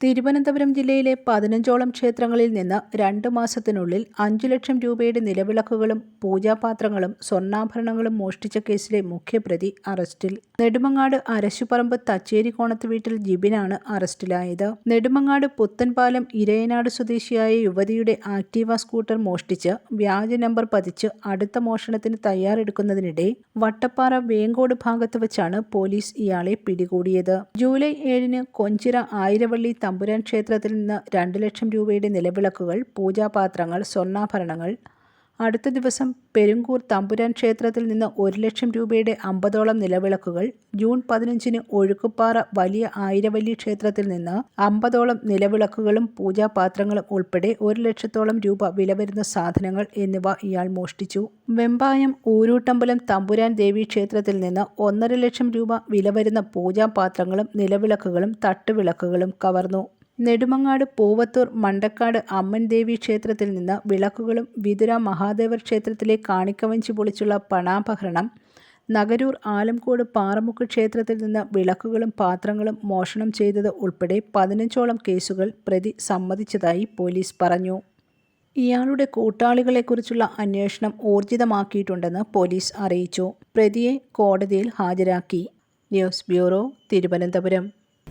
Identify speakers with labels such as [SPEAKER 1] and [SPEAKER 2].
[SPEAKER 1] തിരുവനന്തപുരം ജില്ലയിലെ പതിനഞ്ചോളം ക്ഷേത്രങ്ങളിൽ നിന്ന് രണ്ട് മാസത്തിനുള്ളിൽ അഞ്ചു ലക്ഷം രൂപയുടെ നിലവിളക്കുകളും പൂജാപാത്രങ്ങളും സ്വർണാഭരണങ്ങളും മോഷ്ടിച്ച കേസിലെ മുഖ്യപ്രതി അറസ്റ്റിൽ. നെടുമങ്ങാട് അരശുപറമ്പ് തച്ചേരി കോണത്ത് വീട്ടിൽ ജിബിനാണ് അറസ്റ്റിലായത്. നെടുമങ്ങാട് പുത്തൻപാലം ഇരയനാട് സ്വദേശിയായ യുവതിയുടെ ആക്ടീവ സ്കൂട്ടർ മോഷ്ടിച്ച് വ്യാജ നമ്പർ പതിച്ച് അടുത്ത മോഷണത്തിന് തയ്യാറെടുക്കുന്നതിനിടെ വട്ടപ്പാറ വേങ്കോട് ഭാഗത്ത് വച്ചാണ് പോലീസ് ഇയാളെ പിടികൂടിയത്. ജൂലൈ ഏഴിന് കൊഞ്ചിറ ആയിരവള്ളി തമ്പുരാൻ ക്ഷേത്രത്തിൽ നിന്ന് രണ്ട് ലക്ഷം രൂപയുടെ നിലവിളക്കുകൾ പൂജാപാത്രങ്ങൾ സ്വർണാഭരണങ്ങൾ അടുത്ത ദിവസം പെരുങ്കൂർ തമ്പുരാൻ ക്ഷേത്രത്തിൽ നിന്ന് ഒരു ലക്ഷം രൂപയുടെ അമ്പതോളം നിലവിളക്കുകൾ ജൂൺ പതിനഞ്ചിന് ഒഴുക്കുപ്പാറ വലിയ ആയിരവല്ലി ക്ഷേത്രത്തിൽ നിന്ന് അമ്പതോളം നിലവിളക്കുകളും പൂജാപാത്രങ്ങളും ഉൾപ്പെടെ ഒരു ലക്ഷത്തോളം രൂപ വില വരുന്ന സാധനങ്ങൾ എന്നിവ ഇയാൾ മോഷ്ടിച്ചു. വെമ്പായം ഊരൂട്ടമ്പലം തമ്പുരാൻ ദേവി ക്ഷേത്രത്തിൽ നിന്ന് ഒന്നര ലക്ഷം രൂപ വില വരുന്ന പൂജാപാത്രങ്ങളും നിലവിളക്കുകളും തട്ടുവിളക്കുകളും കവർന്നു. നെടുമങ്ങാട് പൂവത്തൂർ മണ്ടക്കാട് അമ്മൻ ദേവി ക്ഷേത്രത്തിൽ നിന്ന് വിളക്കുകളും വിതുര മഹാദേവർ ക്ഷേത്രത്തിലെ കാണിക്കവഞ്ചി പൊളിച്ചുള്ള പണാപഹരണം നഗരൂർ ആലംകോട് പാറമുക്ക് ക്ഷേത്രത്തിൽ നിന്ന് വിളക്കുകളും പാത്രങ്ങളും മോഷണം ചെയ്തത് ഉൾപ്പെടെ പതിനഞ്ചോളം കേസുകൾ പ്രതി സമ്മതിച്ചതായി പോലീസ് പറഞ്ഞു. ഇയാളുടെ കൂട്ടാളികളെക്കുറിച്ചുള്ള അന്വേഷണം ഊർജിതമാക്കിയിട്ടുണ്ടെന്ന് പോലീസ് അറിയിച്ചു. പ്രതിയെ കോടതിയിൽ ഹാജരാക്കി. News bureau Thiruvananthapuram.